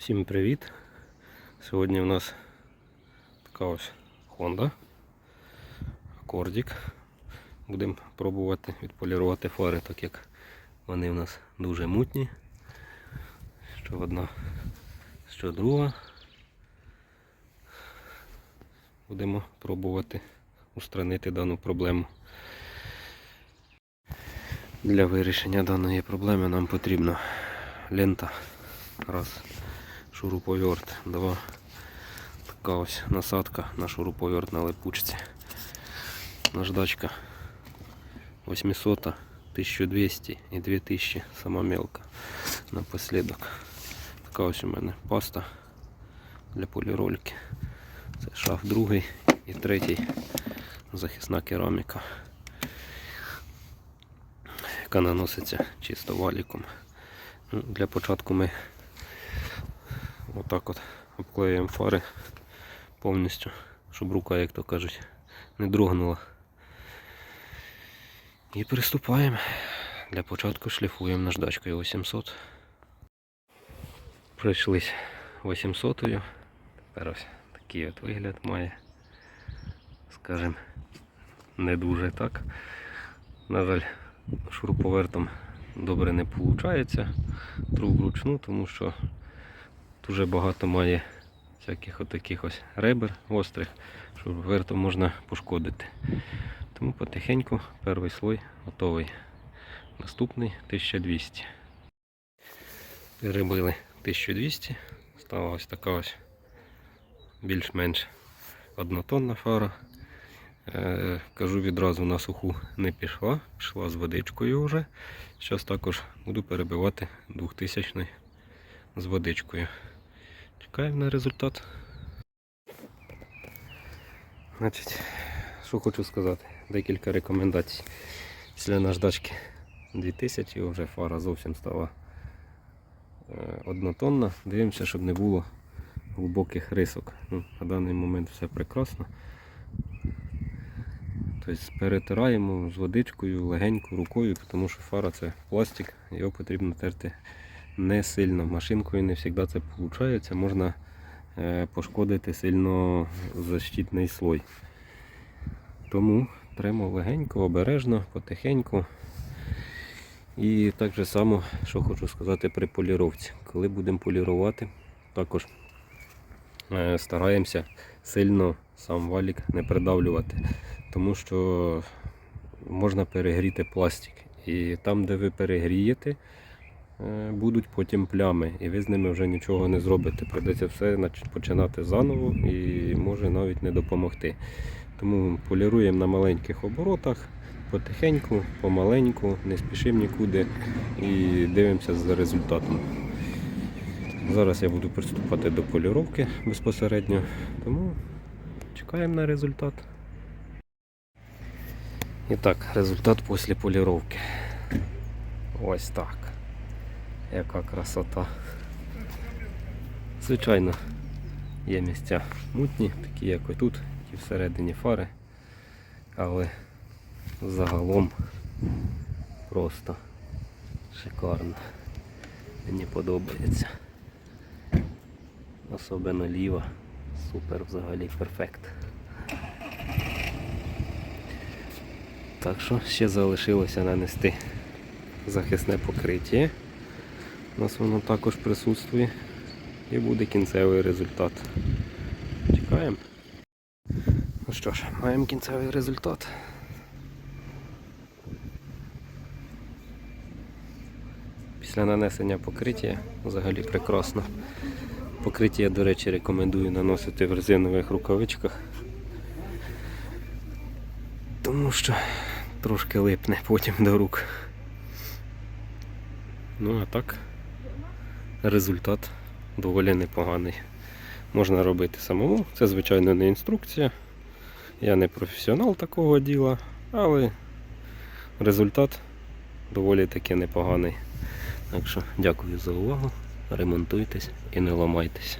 Всім привіт! Сьогодні у нас така ось Honda Акордік. Будемо пробувати відполірувати фари, так як вони у нас дуже мутні. Що одна, що друга. Будемо пробувати устранити дану проблему. Для вирішення даної проблеми нам потрібна лента. Раз. Шуруповерт. Два. Така ось насадка на шуруповерт на липучці. Наждачка 800, 1200 і 2000 сама мелка напослідок. Така ось у мене паста для полірольки. Це шаф другий і третій захисна кераміка, яка наноситься чисто валіком. Ну, Для початку ми отак от обклеюємо фари повністю, щоб рука, як то кажуть, не дрогнула. І приступаємо. Для початку шліфуємо наждачкою 800. Пройшлись 800 -ю. Тепер ось такий от вигляд має. Скажем, не дуже так. На жаль, шуруповертом добре не виходить. Тру вручну, тому що дуже багато має всяких отаких ось ребер гострих, що вертом можна пошкодити. Тому потихеньку перший слой готовий. Наступний 1200. Перебили 1200. Стала ось така ось більш-менш однотонна фара. Е, кажу відразу на суху не пішла, пішла з водичкою вже. Зараз також буду перебивати 2000 з водичкою. Чекаємо на результат. Значить, що хочу сказати, декілька рекомендацій. Після наждачки 2000 вже фара зовсім стала е, однотонна. Дивимося, щоб не було глибоких рисок. Ну, на даний момент все прекрасно. Тобто перетираємо з водичкою легенько рукою, тому що фара це пластик, його потрібно терти не сильно. Машинкою не завжди це виходить. Можна е, пошкодити сильно защитний слой. Тому тремо легенько, обережно, потихеньку. І так же само, що хочу сказати при поліровці. Коли будемо полірувати, також е, стараємося сильно сам валік не придавлювати, тому що можна перегріти пластик. І там, де ви перегрієте, будуть потім плями, і ви з ними вже нічого не зробите. Придеться все починати заново і може навіть не допомогти. Тому поліруємо на маленьких оборотах, потихеньку, помаленьку, не спішимо нікуди і дивимося за результатом. Зараз я буду приступати до поліровки безпосередньо, тому чекаємо на результат. І так, результат після поліровки. Ось так. Яка красота. Звичайно, є місця мутні, такі як отут, і всередині фари. Але загалом просто шикарно. Мені подобається. Особливо ліва. Супер взагалі перфект. Так що ще залишилося нанести захисне покриття. У нас воно також присутствує і буде кінцевий результат. Чекаємо. Ну що ж, маємо кінцевий результат. Після нанесення покриття взагалі прекрасно. Покриття, до речі, рекомендую наносити в резинових рукавичках. Тому що трошки липне потім до рук. Ну а так, результат доволі непоганий. Можна робити самому. Це, звичайно, не інструкція. Я не професіонал такого діла, але результат доволі таки непоганий. Так що дякую за увагу. Ремонтуйтесь і не ламайтесь.